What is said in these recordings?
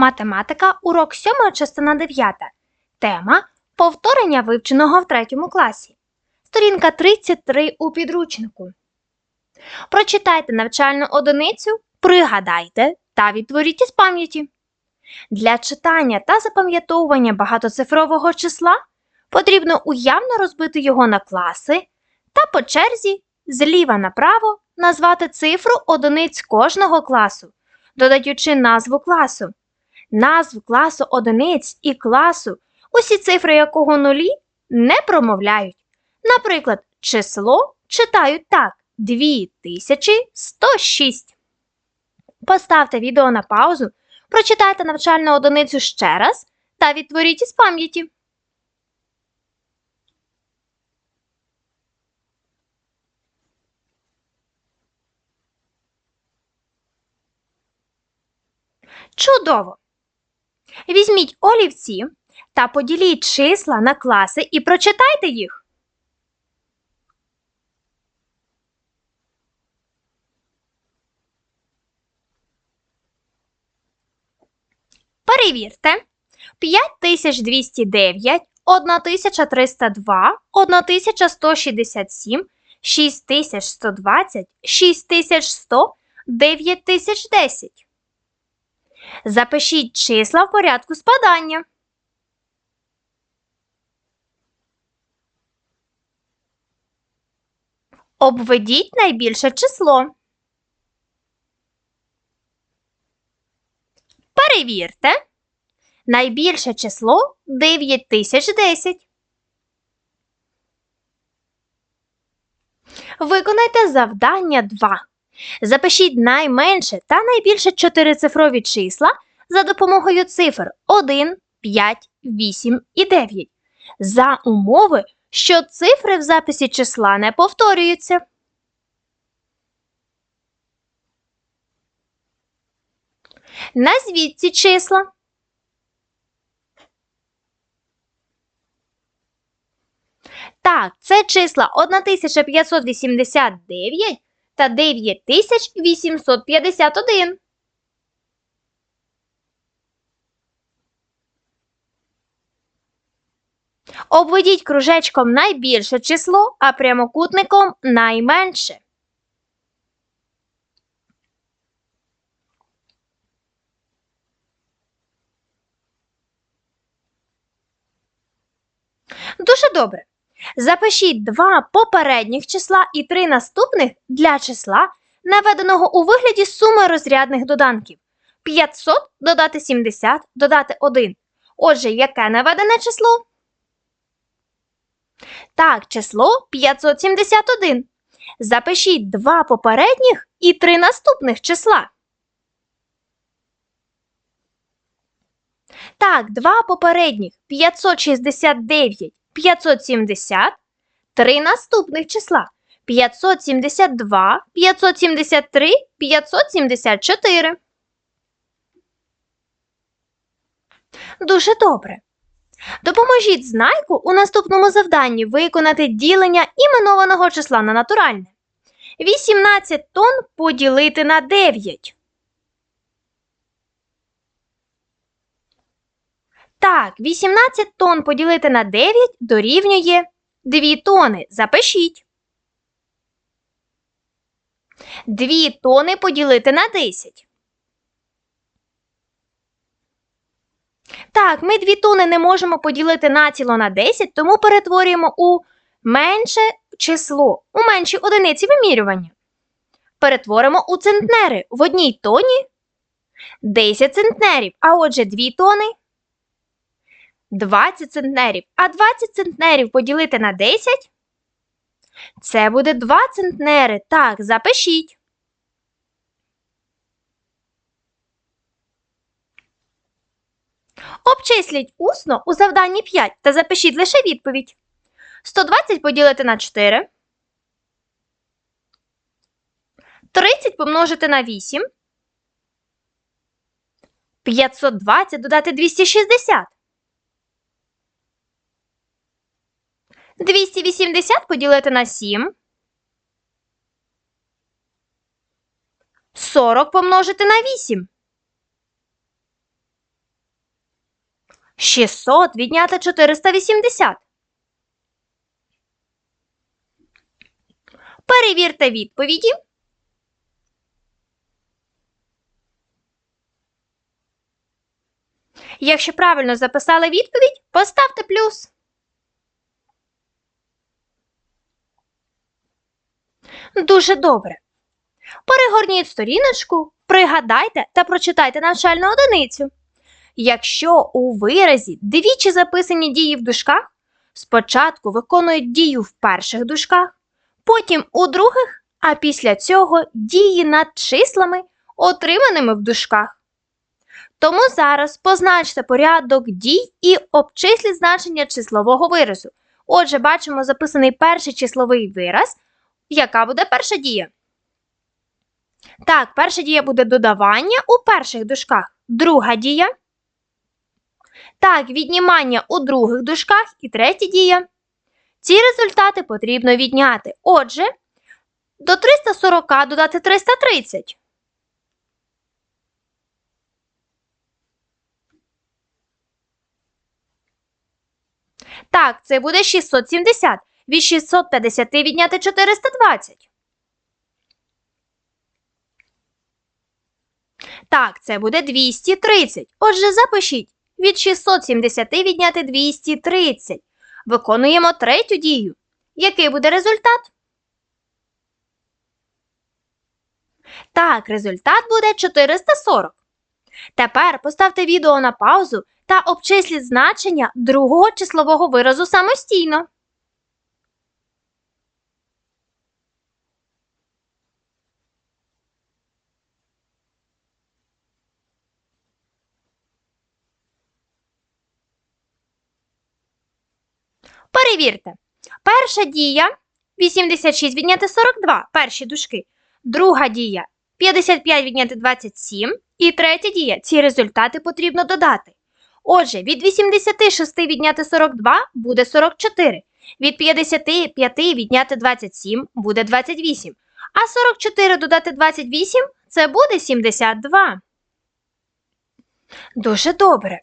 Математика, урок 7, частина 9. Тема Повторення вивченого в третьому класі. Сторінка 33 у підручнику. Прочитайте навчальну одиницю, пригадайте та відтворіть із пам'яті. Для читання та запам'ятовування багатоцифрового числа потрібно уявно розбити його на класи та по черзі зліва направо назвати цифру одиниць кожного класу, додаючи назву класу. Назв класу одиниць і класу, усі цифри якого нулі не промовляють. Наприклад, число читають так 2106. Поставте відео на паузу, прочитайте навчальну одиницю ще раз та відтворіть із пам'яті. Чудово! Візьміть олівці та поділіть числа на класи і прочитайте їх. Перевірте. 5209, 1302, 1167, 6120, 6100, 9010. Запишіть числа в порядку спадання. Обведіть найбільше число. Перевірте. Найбільше число 9010. Виконайте завдання 2. Запишіть найменше та найбільше чотирицифрові числа за допомогою цифр 1, 5, 8 і 9. За умови, що цифри в записі числа не повторюються. Назвіть ці числа. Так, це числа 1589 та 9851. Обведіть кружечком найбільше число, а прямокутником найменше. Дуже добре. Запишіть два попередніх числа і три наступних для числа, наведеного у вигляді суми розрядних доданків. 500 додати 70 додати 1. Отже, яке наведене число? Так, число 571. Запишіть два попередніх і три наступних числа. Так, два попередніх 569 570, три наступних числа 572, 573, 574. Дуже добре. Допоможіть знайку у наступному завданні виконати ділення іменованого числа на натуральне. 18 тонн поділити на 9. Так, 18 тонн поділити на 9 дорівнює 2 тони. Запишіть. 2 тони поділити на 10. Так, ми 2 тони не можемо поділити націло на 10, тому перетворюємо у менше число, у менші одиниці вимірювання. Перетворимо у центнери. В одній тоні 10 центнерів, а отже 2 тони 20 центнерів, а 20 центнерів поділити на 10 це буде 2 центнери. Так, запишіть. Обчисліть усно у завданні 5 та запишіть лише відповідь. 120 поділити на 4. 30 помножити на 8. 520 додати 260. 280 поділити на 7. 40 помножити на 8. 600 відняти 480. Перевірте відповіді. Якщо правильно записали відповідь, поставте плюс. Дуже добре. Перегорніть сторіночку, пригадайте та прочитайте навчальну одиницю. Якщо у виразі двічі записані дії в дужках, спочатку виконують дію в перших дужках, потім у других, а після цього дії над числами, отриманими в дужках. Тому зараз позначте порядок дій і обчисліть значення числового виразу. Отже, бачимо записаний перший числовий вираз. Яка буде перша дія? Так, перша дія буде додавання у перших дужках. Друга дія. Так, віднімання у других дужках. І третя дія. Ці результати потрібно відняти. Отже, до 340 додати 330. Так, це буде 670. Від 650 відняти 420. Так, це буде 230. Отже, запишіть. Від 670 відняти 230. Виконуємо третю дію. Який буде результат? Так, результат буде 440. Тепер поставте відео на паузу та обчисліть значення другого числового виразу самостійно. Перевірте. Перша дія 86 відняти 42, перші дужки. Друга дія 55 відняти 27. І третя дія. Ці результати потрібно додати. Отже, від 86 відняти 42 буде 44. Від 55 відняти 27 буде 28. А 44 додати 28 це буде 72. Дуже добре.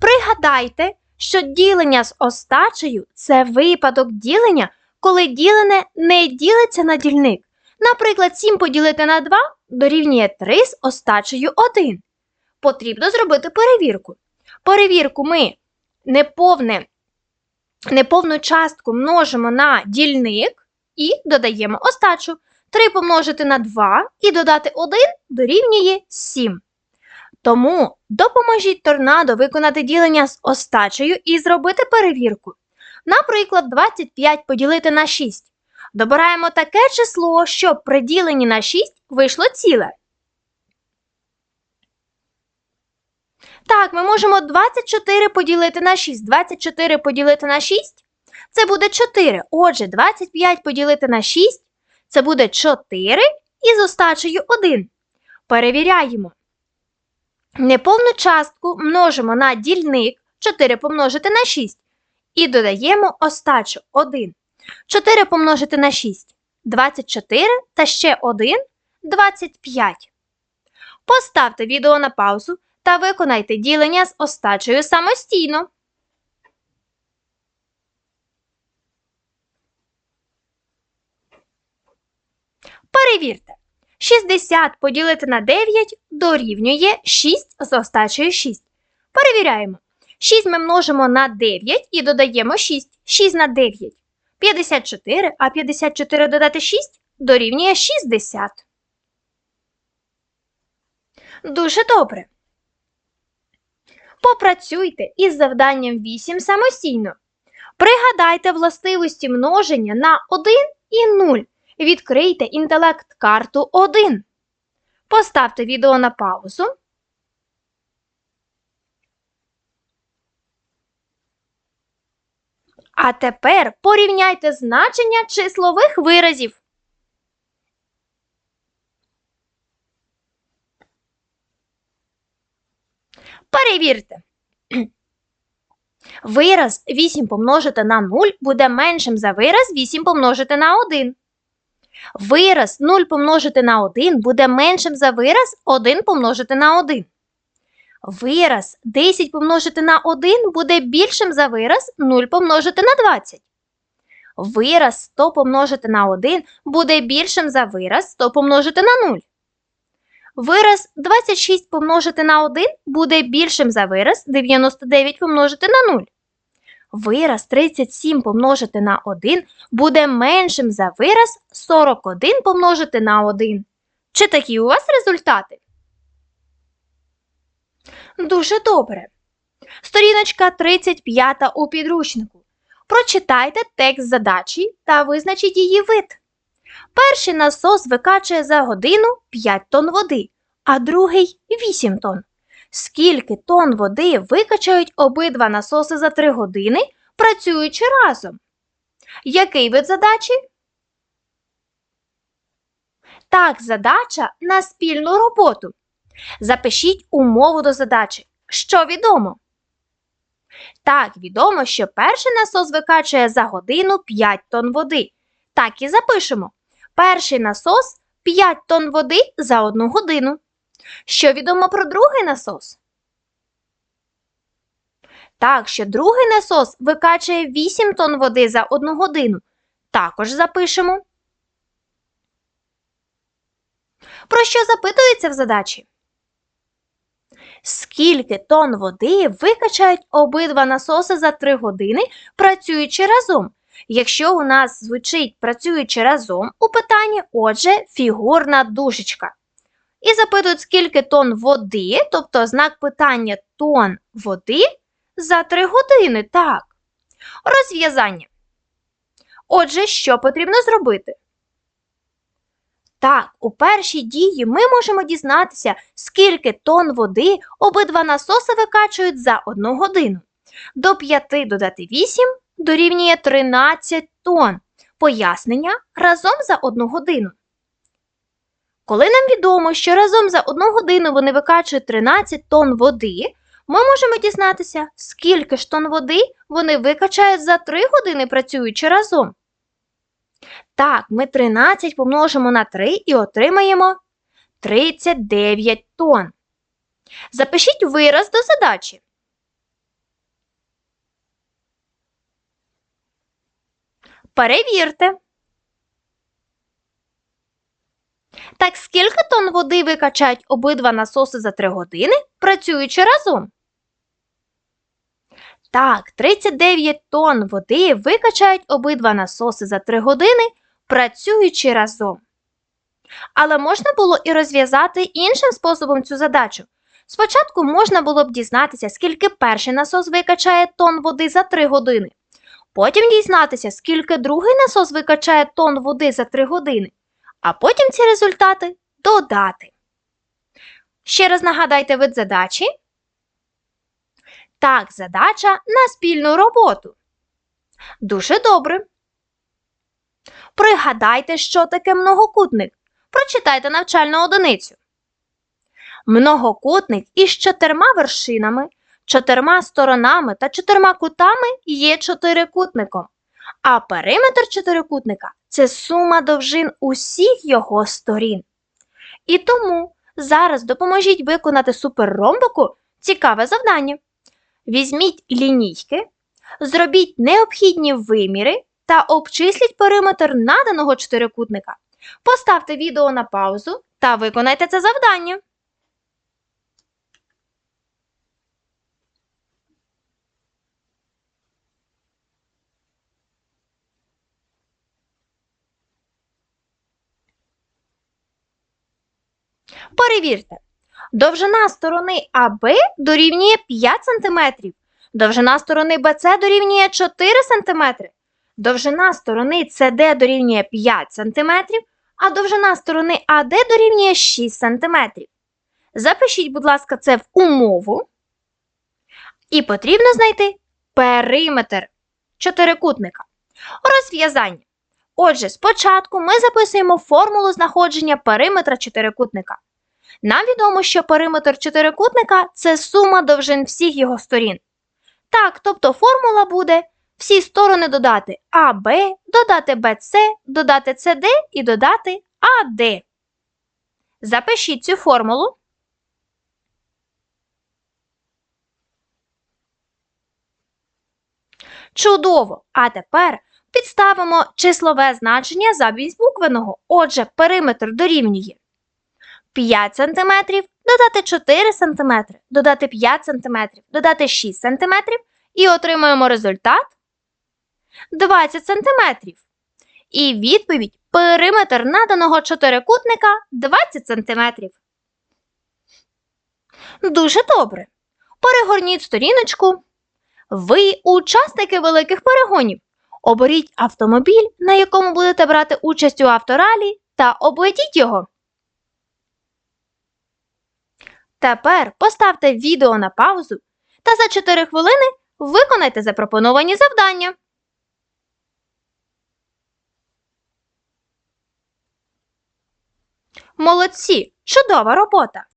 Пригадайте, що ділення з остачею це випадок ділення, коли ділене не ділиться на дільник. Наприклад, 7 поділити на 2 дорівнює 3 з остачею 1. Потрібно зробити перевірку. Перевірку ми неповне, неповну частку множимо на дільник і додаємо остачу. 3 помножити на 2 і додати 1 дорівнює 7. Тому допоможіть торнадо виконати ділення з остачею і зробити перевірку. Наприклад, 25 поділити на 6. Добираємо таке число, щоб при діленні на 6 вийшло ціле. Так, ми можемо 24 поділити на 6. 24 поділити на 6 це буде 4. Отже, 25 поділити на 6 це буде 4 і з остачею 1. Перевіряємо. Неповну частку множимо на дільник 4 помножити на 6 і додаємо остачу 1. 4 помножити на 6 24 та ще 1 25. Поставте відео на паузу та виконайте ділення з остачею самостійно. Перевірте. 60 поділити на 9 дорівнює 6 з остачею 6. Перевіряємо. 6 ми множимо на 9 і додаємо 6. 6 на 9. 54, а 54 додати 6 дорівнює 60. Дуже добре. Попрацюйте із завданням 8 самостійно. Пригадайте властивості множення на 1 і 0. Відкрийте інтелект-карту 1. Поставте відео на паузу. А тепер порівняйте значення числових виразів. Перевірте. Вираз 8 помножити на 0 буде меншим за вираз 8 помножити на 1. Вираз 0 помножити на 1 буде меншим за вираз 1 помножити на 1. Вираз 10 помножити на 1 буде більшим за вираз 0 помножити на 20. Вираз 100 помножити на 1 буде більшим за вираз 100 помножити на 0. Вираз 26 помножити на 1 буде більшим за вираз 99 помножити на 0. Вираз 37 помножити на 1 буде меншим за вираз 41 помножити на 1. Чи такі у вас результати? Дуже добре. Сторіночка 35 у підручнику. Прочитайте текст задачі та визначіть її вид. Перший насос викачує за годину 5 тонн води, а другий 8 тонн. Скільки тонн води викачають обидва насоси за 3 години, працюючи разом? Який вид задачі? Так, задача на спільну роботу. Запишіть умову до задачі. Що відомо? Так, відомо, що перший насос викачує за годину 5 тонн води. Так і запишемо. Перший насос 5 тонн води за одну годину. Що відомо про другий насос? Так, що другий насос викачує 8 тонн води за одну годину. Також запишемо. Про що запитується в задачі? Скільки тонн води викачають обидва насоси за 3 години, працюючи разом? Якщо у нас звучить працюючи разом у питанні, отже, фігурна дужечка. І запитують, скільки тонн води, тобто знак питання тонн води за 3 години. Так. Розв'язання. Отже, що потрібно зробити? Так, у першій дії ми можемо дізнатися, скільки тонн води обидва насоси викачують за одну годину. До 5 додати 8 дорівнює 13 тонн. Пояснення разом за одну годину. Коли нам відомо, що разом за одну годину вони викачують 13 тонн води, ми можемо дізнатися, скільки ж тонн води вони викачають за 3 години працюючи разом. Так, ми 13 помножимо на 3 і отримаємо 39 тонн. Запишіть вираз до задачі. Перевірте. Так скільки тонн води викачають обидва насоси за 3 години, працюючи разом? Так, 39 тонн води викачають обидва насоси за 3 години, працюючи разом. Але можна було і розв'язати іншим способом цю задачу. Спочатку можна було б дізнатися, скільки перший насос викачає тонн води за 3 години. Потім дізнатися, скільки другий насос викачає тонн води за 3 години, а потім ці результати додати. Ще раз нагадайте вид задачі. Так, задача на спільну роботу. Дуже добре. Пригадайте, що таке многокутник. Прочитайте навчальну одиницю. Многокутник із чотирма вершинами, чотирма сторонами та чотирма кутами є чотирикутником. А периметр чотирикутника це сума довжин усіх його сторін. І тому зараз допоможіть виконати суперромбику цікаве завдання. Візьміть лінійки, зробіть необхідні виміри та обчисліть периметр наданого чотирикутника. Поставте відео на паузу та виконайте це завдання. Перевірте. Довжина сторони АБ дорівнює 5 см. Довжина сторони БЦ дорівнює 4 см. Довжина сторони СД дорівнює 5 см, а довжина сторони АД дорівнює 6 см. Запишіть, будь ласка, це в умову. І потрібно знайти периметр чотирикутника. Розв'язання. Отже, спочатку ми записуємо формулу знаходження периметра чотирикутника. Нам відомо, що периметр чотирикутника це сума довжин всіх його сторін. Так, тобто формула буде всі сторони додати АБ, додати БЦ, додати СД і додати АД. Запишіть цю формулу. Чудово! А тепер підставимо числове значення замість буквеного. Отже, периметр дорівнює 5 см, додати 4 см, додати 5 см, додати 6 см і отримаємо результат 20 см. І відповідь периметр наданого чотирикутника 20 см. Дуже добре. Перегорніть сторіночку. Ви учасники великих перегонів. Оберіть автомобіль, на якому будете брати участь у авторалі, та обведіть його. Тепер поставте відео на паузу та за 4 хвилини виконайте запропоновані завдання. Молодці! Чудова робота!